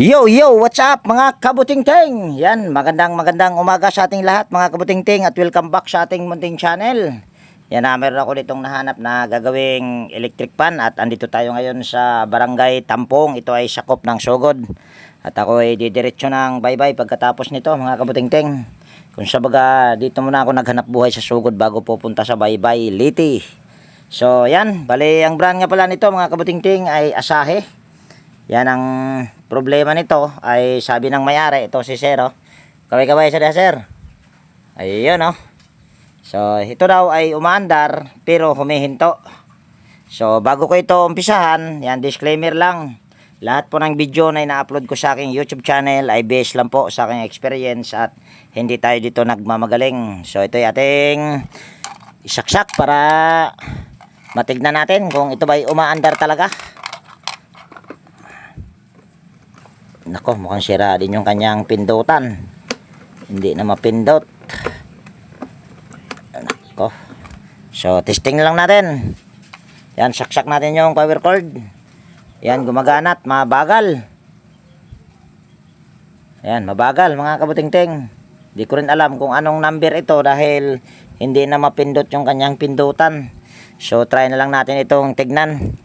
Yo, yo, what's up mga kabuting-ting? Yan, magandang magandang umaga sa ating lahat mga kabuting-ting at welcome back sa ating munting channel. Yan na, meron ako ditong nahanap na gagawing electric pan at andito tayo ngayon sa barangay Tampong. Ito ay sakop ng Sugod. At ako ay didiretso ng bye-bye pagkatapos nito mga kabuting-ting. Kung sa baga, dito muna ako naghanap buhay sa Sugod bago pupunta sa bye-bye Liti. So yan, bali ang brand nga pala nito mga kabuting-ting ay Asahe. Yan ang problema nito ay sabi ng mayari, ito si Sir, oh. Kaway-kaway siya Sir. Ayun, oh. So, ito daw ay umaandar pero humihinto. So, bago ko ito umpisahan, yan disclaimer lang. Lahat po ng video na ina-upload ko sa aking YouTube channel ay based lang po sa aking experience at hindi tayo dito nagmamagaling. So, ito ay ating isaksak para matignan natin kung ito ba ay umaandar talaga. Nako, mukhang sira din yung kanyang pindutan. Hindi na mapindot. Nako. So, testing lang natin. Yan, saksak natin yung power cord. Yan, gumagana at mabagal. Yan, mabagal mga kabuting-ting. Di ko rin alam kung anong number ito dahil hindi na mapindot yung kanyang pindutan. So, try na lang natin itong tignan.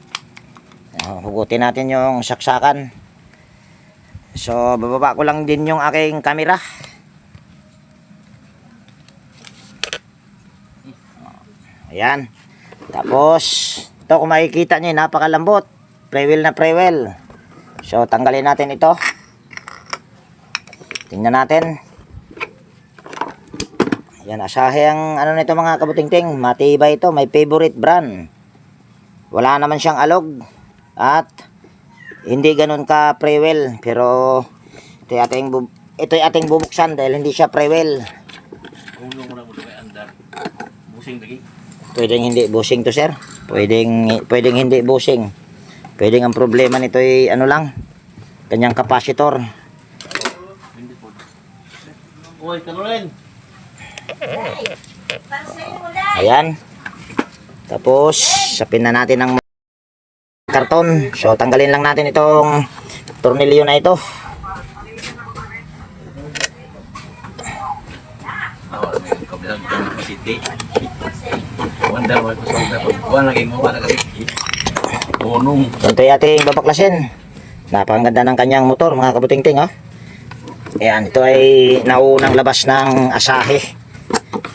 Hugutin natin yung saksakan. So, bababa ko lang din yung aking camera. Ayan. Tapos, ito kung makikita nyo, napakalambot. Prewell na prewell. So, tanggalin natin ito. Tingnan natin. Yan, asahe ang ano nito mga kabuting-ting. Matibay ito. May favorite brand. Wala naman siyang alog. At hindi ganun ka prewell pero ito yung ating bu- ito yung ating bubuksan dahil hindi siya prewell Ulong mo na mo kay andar. Busing lagi. pwedeng hindi bushing to sir pwedeng pwedeng hindi bushing pwedeng ang problema nito ay ano lang kanyang po. Uy, Caroline. ayan tapos sapin na natin ang karton so tanggalin lang natin itong tornilyo na ito ito yung ating babaklasin. Napakaganda ng kanyang motor, mga kabuting-ting, oh. Ayan, ito ay naunang labas ng asahe.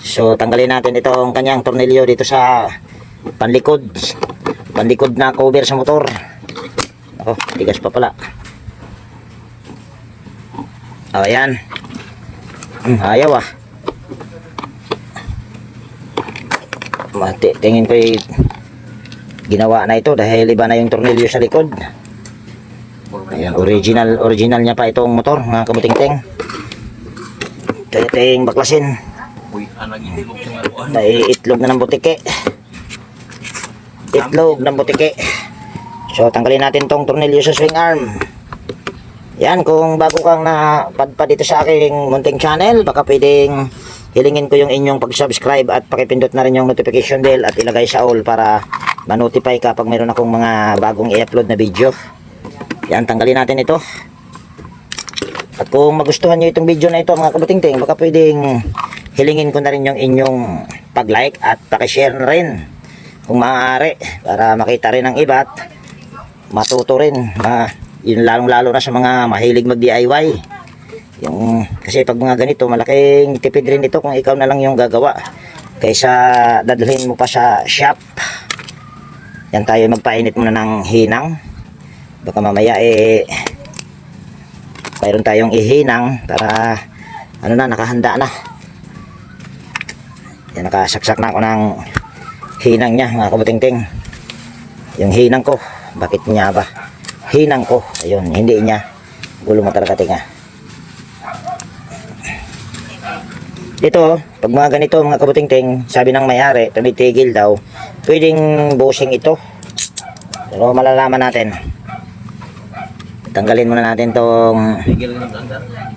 So, tanggalin natin itong kanyang tornilyo dito sa panlikod. Panlikod na cover sa motor. Ako, tigas pa pala. Oh, ayan. Hmm, ayaw ah. Mati, tingin ko ay ginawa na ito dahil iba na yung tornilyo sa likod. Ayan, original, original niya pa itong motor, mga kabuting-ting. Ito yung baklasin. Naiitlog na ng butike. Itlog ng butike. So, tanggalin natin tong tornilyo sa swing arm. Yan, kung bago kang napadpad dito sa aking munting channel, baka pwedeng hilingin ko yung inyong pag-subscribe at pakipindot na rin yung notification bell at ilagay sa all para ma-notify ka pag mayroon akong mga bagong i-upload na video. Yan, tanggalin natin ito. At kung magustuhan nyo itong video na ito mga kabuting-ting, baka pwedeng hilingin ko na rin yung inyong pag-like at pakishare na rin kung maaari para makita rin ng iba at matuto rin. Ma, yun lalong-lalo na sa mga mahilig mag-DIY. Yung, kasi pag mga ganito, malaking tipid rin ito kung ikaw na lang yung gagawa. Kaysa dadalhin mo pa sa shop. Yan tayo magpainit muna ng hinang. Baka mamaya eh mayroon tayong ihinang para ano na nakahanda na yan nakasaksak na ako ng hinang niya mga kabuting-ting yung hinang ko bakit niya ba hinang ko ayun hindi niya gulo mo talaga tinga ito pag mga ganito mga kabuting-ting sabi ng mayari tumitigil daw pwedeng bushing ito pero malalaman natin tanggalin muna natin tong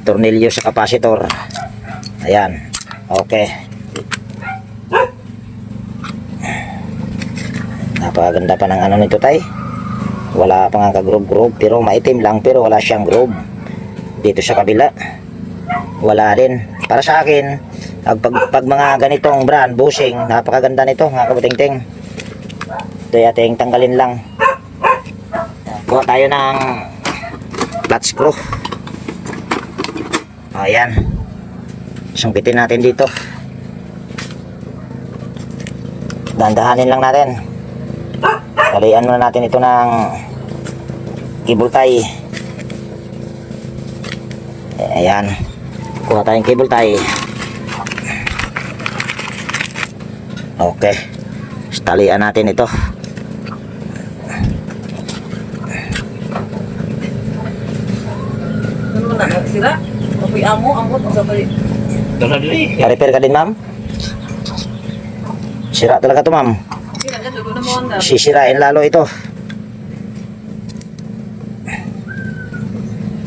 tornilyo sa capacitor. Ayan. Okay. Napakaganda pa ng ano nito tay. Wala pa nga ka-groove groove pero maitim lang pero wala siyang groove. Dito sa kabila, wala din. Para sa akin, pag, pag, pag mga ganitong brand, bushing, napakaganda nito mga kabuting-ting. Ito ating tanggalin lang. Kuha tayo ng flat screw. Ayan. Sungkitin natin dito. Dandahanin lang natin. Talian muna natin ito ng cable tie. Eh, Ayan. Kuha tayong cable tie. Okay. Talian natin ito. Ano na, sira? Kapoy amo, amo, sa pali. Dala dili. Repair ka din, ma'am? Sira talaga to, ma'am. Sisirain lalo ito.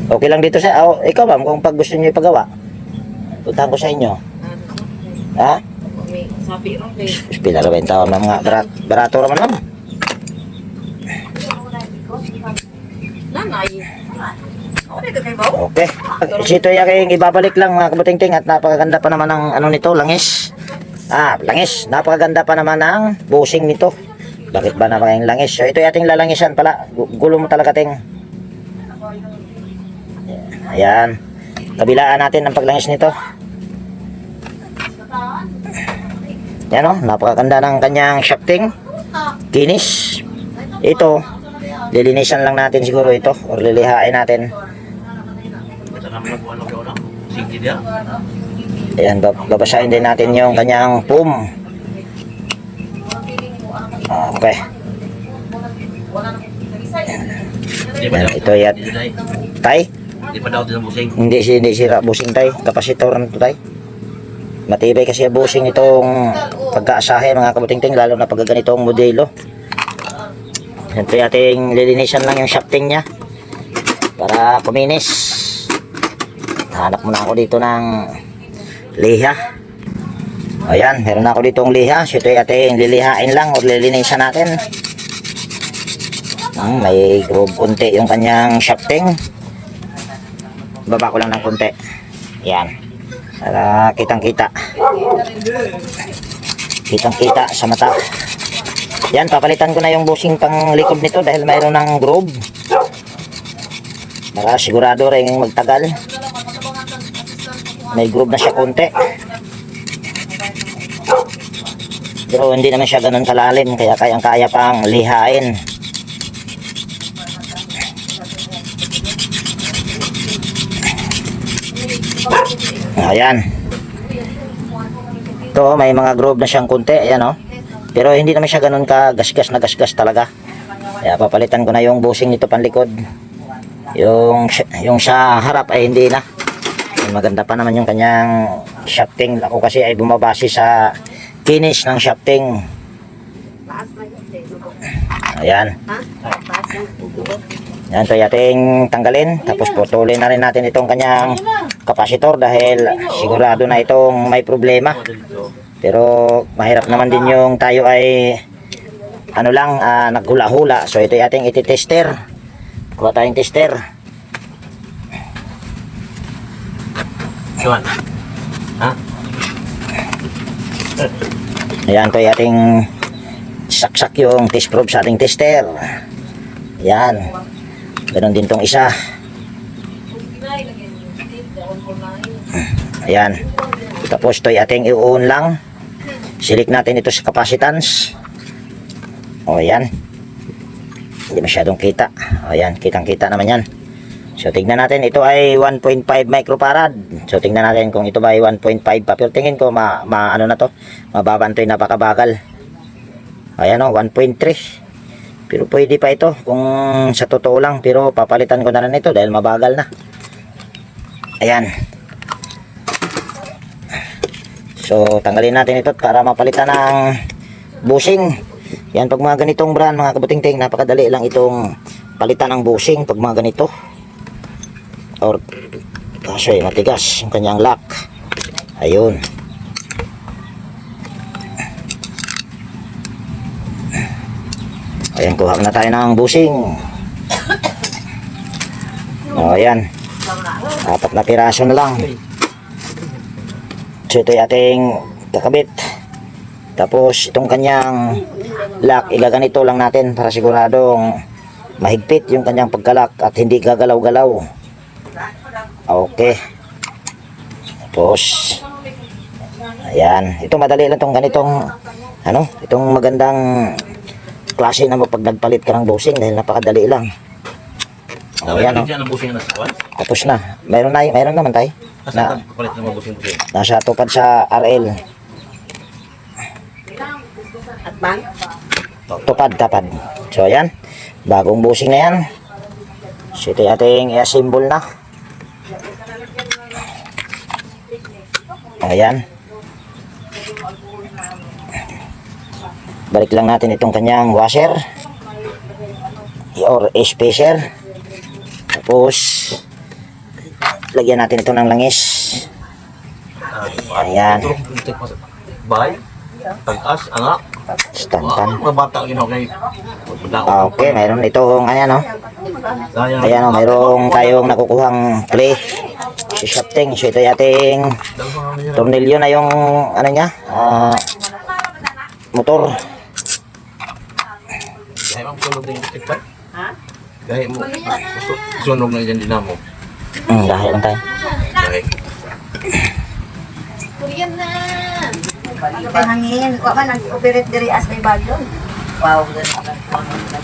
Okay lang dito sa... Oh, ikaw, ma'am, kung pag gusto niyo ipagawa. Puntahan ko sa inyo. Ha? Pila ra benta ma'am nga barat, barato ra man ma'am. Okay. Sito ya kay ibabalik lang mga kabutingting at napakaganda pa naman ng ano nito, langis. Ah, langis. Napakaganda pa naman ng busing nito. Bakit ba naman yung langis? So ito yung ating lalangisan pala. Gu- Gulo mo talaga ting. Ayan. Kabilaan natin ang paglangis nito. Yan o, napakaganda ng kanyang shafting. Kinis. Ito, lilinisan lang natin siguro ito or lilihain natin. Na. Ayan, bab- babasahin din natin yung kanyang pum. Okay. Yan, ito yan. Tay, Di pa daw din busing. hindi, si- hindi sira busing tay. Kapasitor na to tay. Matibay kasi ang busing itong pagkaasahe mga kabutingting lalo na pag ganitong modelo. Yung ating lilinisan lang yung shafting niya para kuminis. Hanap muna ako dito ng liha. Ayan, meron na ako dito ng liha. So ito yung ating lilihain lang o lilinisan natin. Hmm, may groove konti yung kanyang shafting. Baba ko lang ng konti. Yan. Para kitang kita. Kitang kita sa mata. Yan, papalitan ko na yung bushing pang likod nito dahil mayroon ng groove. Para sigurado rin magtagal. May groove na siya konti. Pero hindi naman siya ganun kalalim kaya kayang kaya pang lihain. Ayan. Ito, may mga groove na siyang kunti. Ayan, oh. Pero hindi naman siya ganun ka gasgas na gasgas talaga. Kaya papalitan ko na yung bushing nito panlikod. Yung, yung sa harap ay hindi na. Maganda pa naman yung kanyang shafting. Ako kasi ay bumabase sa finish ng shafting. Yun. Ayan. Ha? Taas na. Yan, ito yung ating tanggalin. Tapos putulin na rin natin itong kanyang kapasitor dahil sigurado na itong may problema. Pero mahirap naman din yung tayo ay ano lang, ah, naghula-hula. So ito yung ating iti-tester. Kuha tayong tester. Kuan. Ha? Ayan, yung ating saksak yung test probe sa ating tester. Yan. Ganon din tong isa. Ayan. Tapos ito ating i-on lang. Select natin ito sa capacitance. O yan. Hindi masyadong kita. O yan, kitang-kita naman yan. So tingnan natin, ito ay 1.5 microfarad. So tingnan natin kung ito ba ay 1.5 pa. Pero tingin ko, ma, ma ano na to, mababa ito yung napakabagal. Ayan o, 1.3. Pero pwede pa ito kung sa totoo lang. Pero papalitan ko na rin ito dahil mabagal na. Ayan. So, tanggalin natin ito para mapalitan ng bushing. Yan, pag mga ganitong brand, mga kabuting-ting, napakadali lang itong palitan ng bushing pag mga ganito. Or, kaso eh, matigas yung kanyang lock. Ayun. Ayan, kuha na tayo ng bushing. O, ayan. Apat na piraso na lang. So ito ating kakabit. Tapos itong kanyang lock, igaganito lang natin para siguradong mahigpit yung kanyang pagkalak at hindi gagalaw-galaw. Okay. Tapos, ayan. Ito madali lang itong ganitong, ano, itong magandang klase na pag nagpalit ka ng dosing dahil napakadali lang. O, ayan, din o. siya ng busing na sa kwan. Tapos na. Mayroon na, mayroon naman tayo. Kasi Na, nasa tupad sa RL. At bang? Tupad, tapad. So, ayan. Bagong busing na yan. So, ito yung ating i-assemble na. Ayan. Balik lang natin itong kanyang washer. Or spacer. Tapos, lagyan natin ito ng langis. Ayan. Bay. Tag-as, anak. Ah, Okay, mayroon itong, ayan o. Sayang. Ayan o, mayroong tayong nakukuhang play. Si shafting. So ito yung ating tornilyo na yung, ano niya, ah, motor. Gaya mo sunog na yung tikpan. Ha? Gaya mo. su- Sunog na yung dinamo. Hmm, dahil lang tayo. Gaya. Kuyan na! Ano kay hangin? Wa ba nag-operate diri as may bagyo? Wow. Wa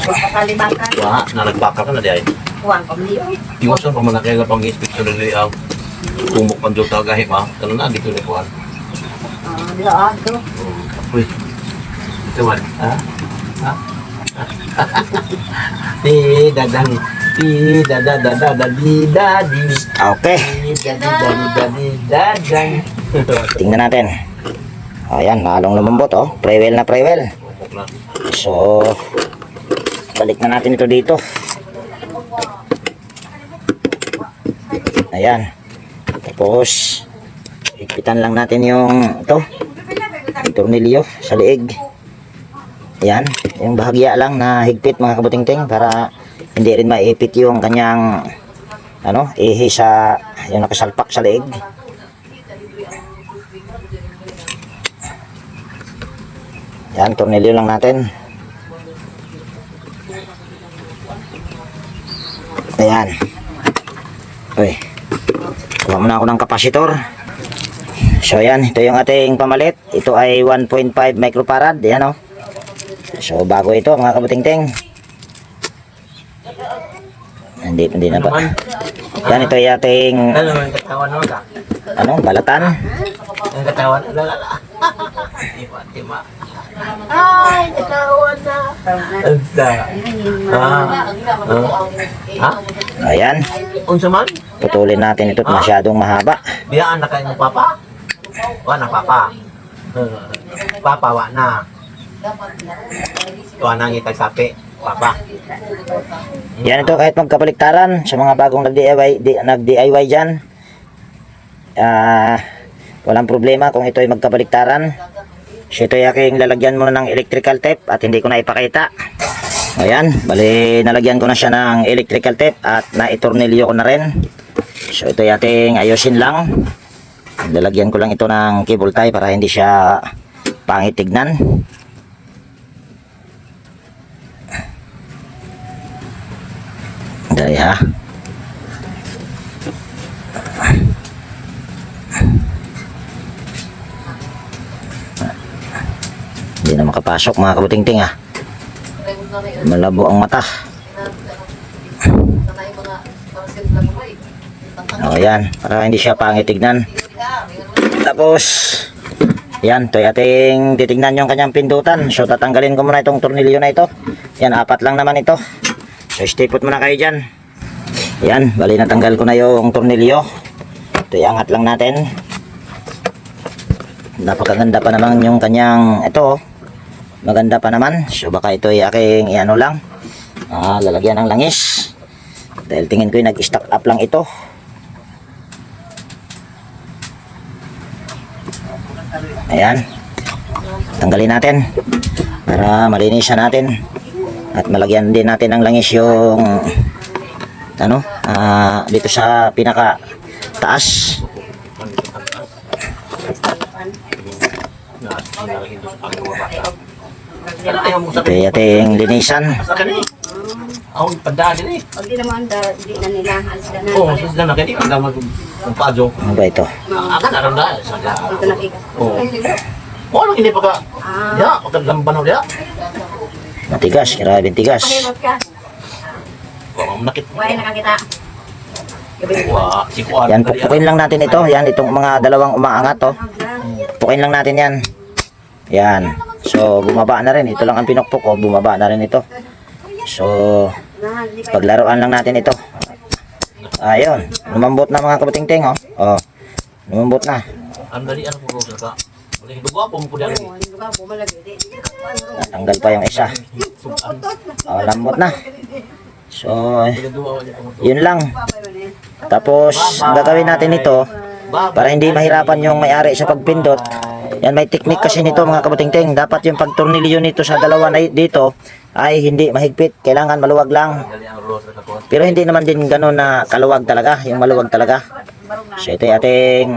pa kalibakan. Wa, na nagbaka ka na di ay. Wa pa miliyo. Iwas na pa man kaya pang inspeksyon na ang kumok pang jota gahi pa. Tanong na dito ni kuan. Ah, di ba ado? Uy. Ito man. Ha? Ha? Di dadang. Di dadadadada di dadi. Okay, Di dadi dadi dadi dadang. tingnan natin. Ayan, lalong lumambot oh. Prewell na prewell. So, balik na natin ito dito. Ayan. Tapos, higpitan lang natin yung ito. Yung tornilyo sa liig. Ayan. Yung bahagya lang na higpit mga kabutingting para hindi rin maipit yung kanyang ano, ihi sa yung nakasalpak sa liig. Yan, tornilyo lang natin. Ayan. Uy. Kuha muna ako ng kapasitor. So ayan, ito yung ating pamalit. Ito ay 1.5 microfarad. Ayan o. So bago ito mga kabutingting. Hindi, hindi na ba? Yan, ito yung ating Ano ano, balatan. Ang katawan. Lala. Tima. Ay, nakawan na. Anda. Ah. Ha? Ayan, Unsa man? putulin natin ito at masyadong mahaba. Biyaan na kayo mo papa? Wa na papa. Papa wa na. Wa na ngitag sapi. Papa. Yan ito kahit magkapaliktaran sa mga bagong nag-DIY, di, nag-DIY dyan. Ah, walang problema kung ito ay magkapaliktaran. So ito ay aking lalagyan muna ng electrical tape at hindi ko na ipakita. Ayan, bali nalagyan ko na siya ng electrical tape at naitornilyo ko na rin. So ito ay ating ayusin lang. Lalagyan ko lang ito ng cable tie para hindi siya pangit tignan. Dali ha. Hindi na makapasok mga kabutingting ha. Malabo ang mata. O yan, para hindi siya pangit tignan. Tapos, yan, ito ating titignan yung kanyang pindutan. So, tatanggalin ko muna itong tornilyo na ito. Yan, apat lang naman ito. So, stipot muna kayo dyan. Yan, bali natanggal ko na yung tornilyo. Ito, iangat lang natin. Napakaganda pa naman yung kanyang, ito, oh. Maganda pa naman. So, baka ito ay aking, ano lang, ah, lalagyan ng langis. Dahil tingin ko yung nag-stock up lang ito. Ayan. Tanggalin natin para malinisan natin at malagyan din natin ng langis yung ano ah, dito sa pinaka taas. Na, Ito yung ating linisan. Ka na. Ako, pandaan din eh. Pag di naman, di na nila, alis na na. Oo, oh, sila na kaya. Ang dama ng padyo. Ano ba ito? Na dahil. Sa Ito nakika. Oo. Oo, ano hindi pa ka. Ah, Ya, pagkaglamban ulit. Matigas, grabe tigas. pahimot ka. Oo, nakit. Buhay na kakita. Wa, si Juan. Yan, pupukin lang natin ito. Yan, itong mga dalawang umaangat, oh. Pupukin lang natin yan. Yan. So, bumaba na rin. Ito lang ang pinukpok, oh. Bumaba na rin ito. So, paglaruan lang natin ito. Ayun. Lumambot na mga kabuting-ting, oh. Oh. Lumambot na. Ang dali, ano po dali. Natanggal pa yung isa. Oh, lambot na. So, yun lang. Tapos, ang gagawin natin ito, para hindi mahirapan yung may-ari sa pagpindot. Yan, may technique kasi nito mga kabuting-ting. Dapat yung pagtornilyo nito sa dalawa na dito ay hindi mahigpit. Kailangan maluwag lang. Pero hindi naman din ganun na kaluwag talaga, yung maluwag talaga. So ito yung ating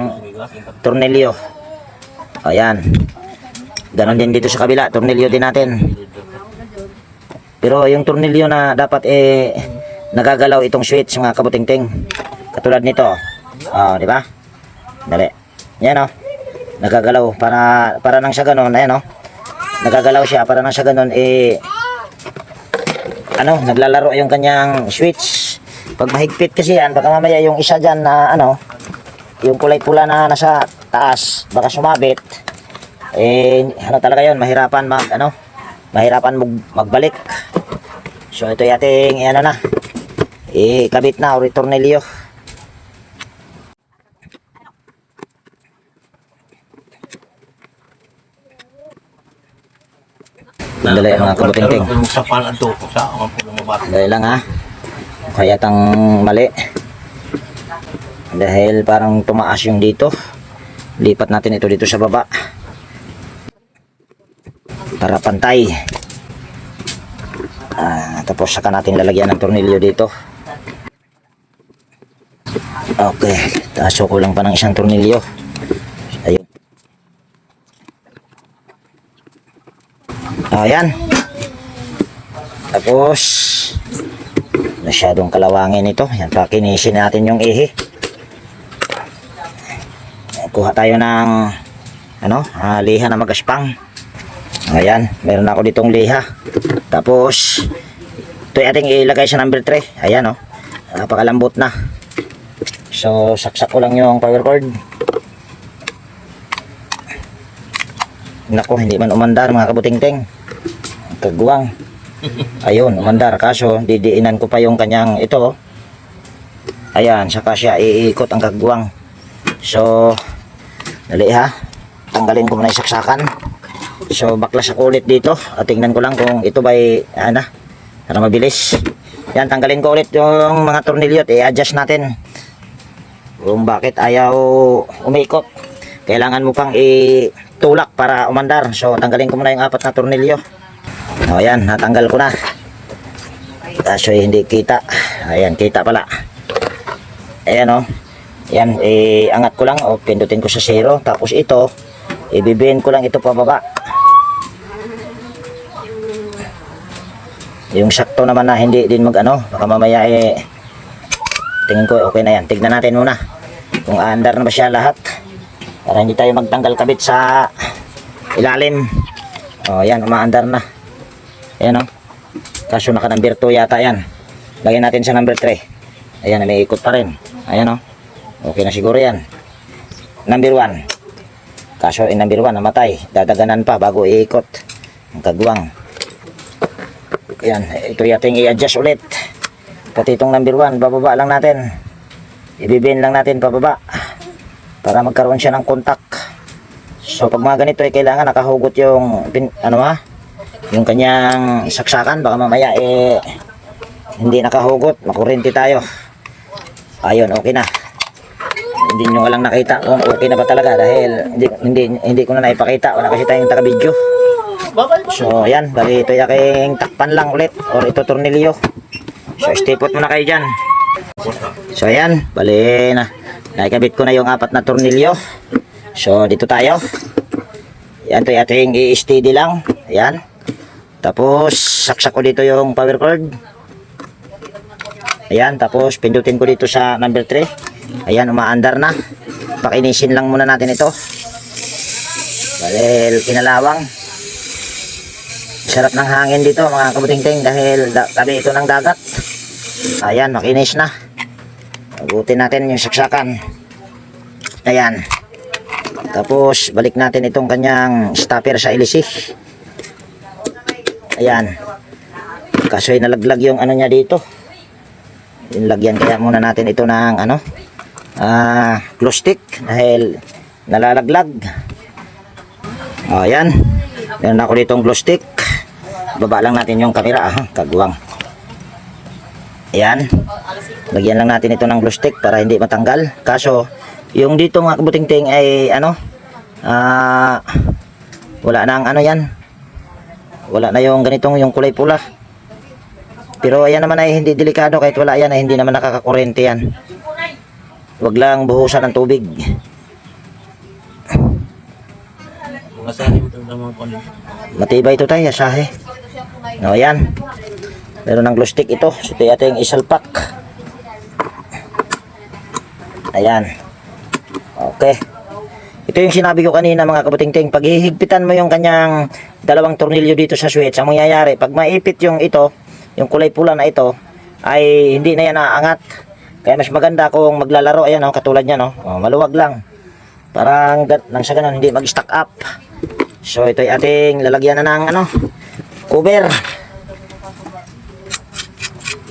tornilyo. Ayan. Ganon din dito sa kabila, tornilyo din natin. Pero yung tornilyo na dapat eh nagagalaw itong switch mga kabuting-ting. Katulad nito. Oh, di ba? Dali. Yan oh. Nagagalaw para para nang sa ganun, ayan oh. Nagagalaw siya para nang sa ganun eh ano, naglalaro yung kanyang switch. Pag mahigpit kasi yan, baka mamaya yung isa dyan na ano, yung kulay pula na nasa taas, baka sumabit. Eh, ano talaga yun, mahirapan mag, ano, mahirapan mag, magbalik. So, ito yung ating, ano na, eh, kabit na, o tornilyo. Dali, mga lumabas. Dahil lang ha. Kaya tang mali. Dahil parang tumaas yung dito. Lipat natin ito dito sa baba. Para pantay. Ah, tapos saka natin lalagyan ng tornilyo dito. Okay. Taso ko lang pa ng isang tornilyo. Ayun. Ayan. Tapos, masyadong kalawangin ito. Yan, pakinisin natin yung ihi. Kuha tayo ng ano, ah, liha na magaspang. Ayan, meron ako ditong liha. Tapos, ito yung ating ilagay sa number 3. Ayan, oh. Napakalambot na. So, saksak ko lang yung power cord. Nako, hindi man umandar mga kabuting-ting. Kagwang. Ayun, umandar. Kaso, didiinan ko pa yung kanyang ito. Ayan, saka siya iikot ang kagwang. So, dali ha. Tanggalin ko muna yung saksakan. So, baklas ako ulit dito. At tingnan ko lang kung ito ba'y, ano, para mabilis. Yan, tanggalin ko ulit yung mga tornilyo at i-adjust natin. Kung bakit ayaw umikot. Kailangan mo pang itulak para umandar. So, tanggalin ko muna yung apat na tornilyo. O, ayan, natanggal ko na. Kaso hindi kita. Ayan, kita pala. Ayan o. Yan, eh, angat ko lang. O, pindutin ko sa zero. Tapos ito, ibibihin ko lang ito pababa. Yung sakto naman na hindi din mag ano. Baka mamaya eh, tingin ko okay na yan. Tignan natin muna. Kung aandar na ba siya lahat. Para hindi tayo magtanggal kabit sa ilalim. O, yan, umaandar na. Ayan o. Kaso naka number 2 yata yan. Lagyan natin sa number 3. Ayan, may ikot pa rin. Ayan o. Okay na siguro yan. Number 1. Kaso yung number 1 namatay. Dadaganan pa bago iikot. Ang kagwang. Ayan, ito yating i-adjust ulit. Pati itong number 1, bababa lang natin. Ibibin lang natin pababa. Para magkaroon siya ng kontak. So pag mga ganito ay kailangan nakahugot yung pin, ano ha? Yung kanyang saksakan baka mamaya eh hindi nakahugot, makurinti tayo. Ayun, okay na. Hindi nyo lang nakita kung okay na ba talaga dahil hindi hindi, hindi ko na naipakita. Wala kasi tayong taga-video. So, ayan, bali ito yaking takpan lang ulit or ito tornilyo. So, stipot muna kayo dyan. So, ayan, bali na. Nakikabit ko na yung apat na tornilyo. So, dito tayo. Yan, ito yung i-steady lang. Yan. Tapos, saksak ko dito yung power cord. Ayan, tapos pindutin ko dito sa number 3. Ayan, umaandar na. Pakinisin lang muna natin ito. Dahil kinalawang. Sarap ng hangin dito mga kabuting-ting dahil da- tabi ito ng dagat. Ayan, makinis na. Agutin natin yung saksakan. Ayan. Tapos, balik natin itong kanyang stopper sa ilisi. Ayan. Kaso ay nalaglag yung ano niya dito. Yung lagyan kaya muna natin ito ng ano, ah, glue stick dahil nalalaglag. Ayan. Meron ako ditong glue stick. Baba lang natin yung camera, ah, kagwang. Ayan. Lagyan lang natin ito ng glue stick para hindi matanggal. Kaso, yung dito mga kabuting-ting ay ano, ah, wala nang ano yan. Wala na yung ganitong yung kulay pula. Pero ayan naman ay hindi delikado kahit wala yan ay hindi naman nakakakurente yan. Huwag lang buhusan ng tubig. Matibay ito tayo, asahe. No, ayan. Meron ng glue stick ito. So, ito yung isalpak. Ayan. Okay. Ito yung sinabi ko kanina mga kabuting-ting. Pag hihigpitan mo yung kanyang dalawang tornilyo dito sa switch, ang mangyayari, pag maipit yung ito, yung kulay pula na ito, ay hindi na yan aangat. Kaya mas maganda kung maglalaro, ayan oh, katulad niya, no? Oh, maluwag lang. Parang nang sa ganun, hindi mag-stack up. So ito ay ating lalagyan na ng ano, cover.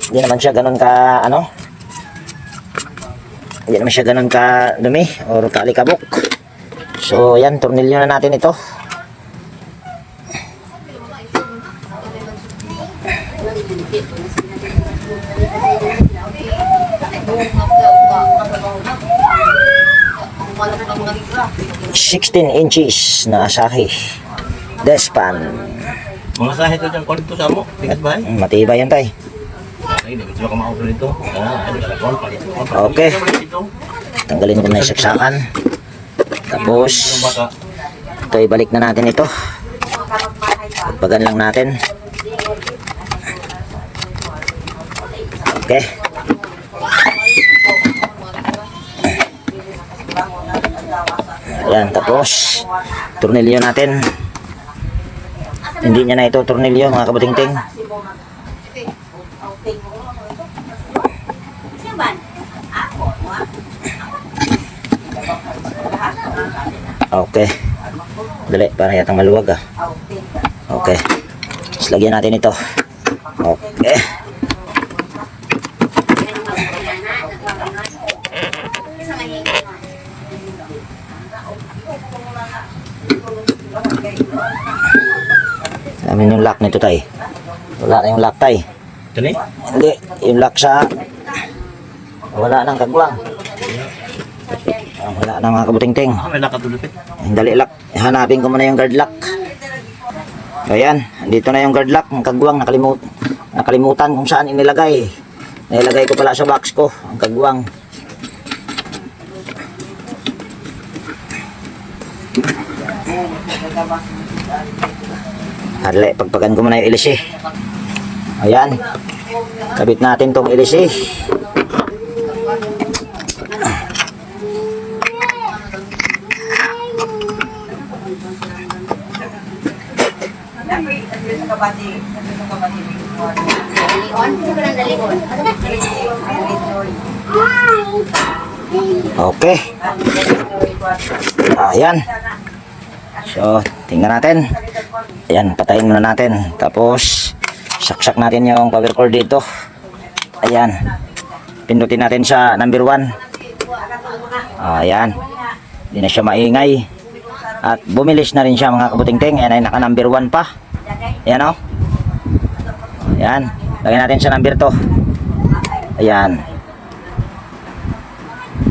Hindi naman siya ganun ka ano. Hindi naman siya ganun ka dumi or kalikabok. So yan, tornilyo na natin ito. Sixteen inches na asahi. Despan. Mga sahin ito dyan kunin ito sa mo. Tingkat ba eh? Matibay yan tay. Ay, hindi ko kumaupo nito. Ah. Okay. Tanggalin ko na yung saksakan. Tapos, ito ibalik na natin ito. Pagan lang natin. Okay. Ayan, tapos, tornilyo natin. Hindi niya na ito tornilyo, mga kabuting-ting. Okay. Dali, para yatang maluwag ah. Okay. Tapos lagyan natin ito. Okay. Namin yung lock nito tay. Wala na yung lock tay. Eh. Hindi, yung lock sa... Wala nang kagwang. Wala na mga kabuting-ting. Ah, may nakatulot eh. Dali lock. Hanapin ko muna yung guard lock. Ayan, dito na yung guard lock. Ang kagwang, nakalimut nakalimutan kung saan inilagay. Nailagay ko pala sa box ko, ang kagwang. Harle, pagpagan ko muna yung ilisi. Ayan. Kabit natin tong ilisi. Okay. Ayan. So, tingnan natin. Ayan, patayin muna natin. Tapos, saksak natin yung power cord dito. Ayan. Pindutin natin sa number 1. Ayan. Hindi na siya maingay. At bumilis na rin siya mga kabuting-ting. Ayan ay naka number 1 pa. Ayan o. Ayan. Lagyan natin sa number 2. Ayan.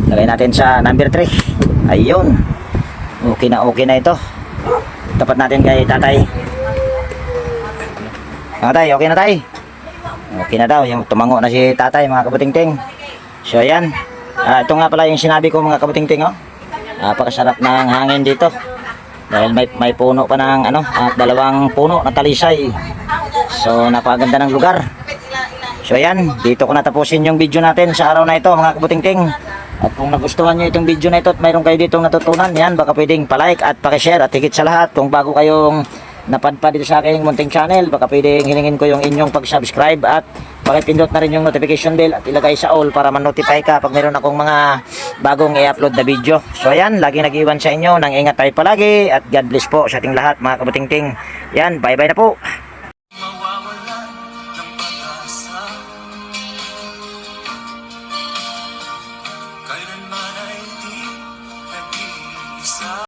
Lagay natin sa number 3. Ayun. Okay na okay na ito. Tapat natin kay tatay. Tatay, okay na tay? Okay na daw. Yung tumango na si tatay mga kabuting-ting. So ayan. Ah, ito nga pala yung sinabi ko mga kabuting-ting, oh. Napakasarap ng hangin dito. Dahil may, may puno pa ng ano, at dalawang puno na talisay. So, napakaganda ng lugar. So, ayan, dito ko natapusin yung video natin sa araw na ito, mga kabuting-ting. At kung nagustuhan nyo itong video na ito at mayroon kayo ditong natutunan, yan, baka pwedeng palike at pakishare at higit sa lahat, kung bago kayong napadpa dito sa aking munting channel, baka pwedeng hilingin ko yung inyong pag-subscribe at pakipindot na rin yung notification bell at ilagay sa all para ma-notify ka pag mayroon akong mga bagong i-upload na video. So ayan, lagi nag-iwan sa inyo, nang ingat tayo palagi at God bless po sa ating lahat mga kabuting-ting. Yan, bye-bye na po.